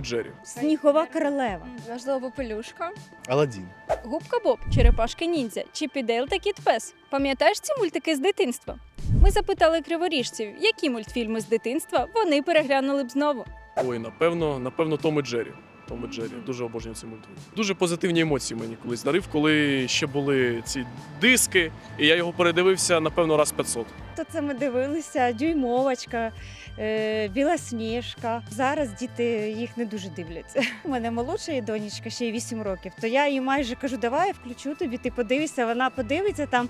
Джері. Снігова королева. Можливо, попелюшка. Аладдін. Губка Боб, Черепашки Ніндзя, Чіпі Дейл та Кіт Пес. Пам'ятаєш ці мультики з дитинства? Ми запитали криворіжців, які мультфільми з дитинства вони переглянули б знову. Ой, напевно, напевно, Том і Джері. Том і Джері. Дуже обожнюю цей мультфільм. Дуже позитивні емоції мені колись дарив, коли ще були ці диски, і я його передивився, напевно, раз 500. То це ми дивилися дюймовочка, е, білосніжка. Зараз діти їх не дуже дивляться. У мене молодша є донечка, ще й 8 років. То я їй майже кажу, давай я включу тобі, ти подивишся. Вона подивиться там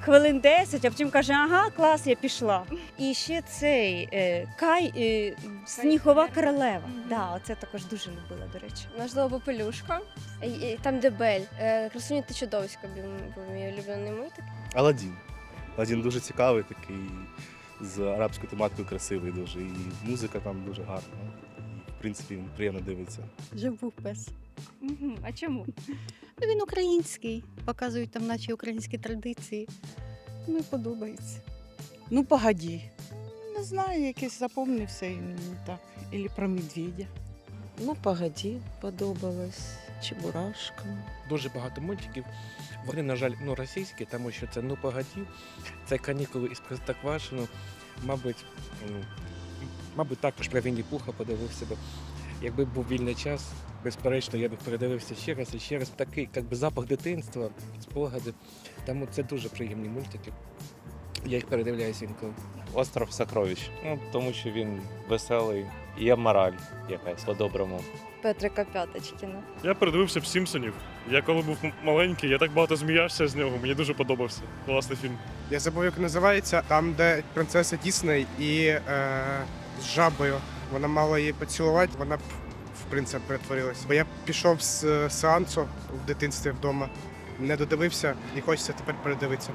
хвилин 10, а потім каже, ага, клас, я пішла. І ще цей е, Кай е, Снігова королева. Мгм. Да, оце також дуже любила, до речі. Можливо, попелюшка. Там, де Бель. Е, Красуня та чудовисько був мій улюблений мультик. Аладдін. Аладдін дуже цікавий, такий з арабською тематикою красивий дуже. І музика там дуже гарна. І, в принципі, він приємно дивиться. Жив був пес. Угу. А чому? Ну, він український, показують там наші українські традиції. Ну і подобається. Ну, погоді. Не знаю, якийсь запомнився і мені так. Ілі про медведя. Ну, погоді, подобалось, Чебурашка. дуже багато мультиків. Вони, на жаль, ну, російські, тому що це ну погоді, це канікули із Простоквашино. Мабуть, м, мабуть, також про Вінні Пуха подивився би. Якби був вільний час, безперечно, я б передивився ще раз і ще раз. Такий як би, запах дитинства, спогади. Тому це дуже приємні мультики. Я їх передивляюся інколи. Остров Сокровищ. Ну, тому що він веселий, є мораль якась по-доброму. Петрика П'яточкіна. Я передивився б Сімпсонів. Я коли був маленький, я так багато зміявся з нього. Мені дуже подобався. Класний фільм. Я забув, як називається. Там, де принцеса Дісней і е, з жабою. Вона мала її поцілувати, вона б в принца перетворилася. Бо я пішов з е, сеансу в дитинстві вдома, не додивився і хочеться тепер передивитися.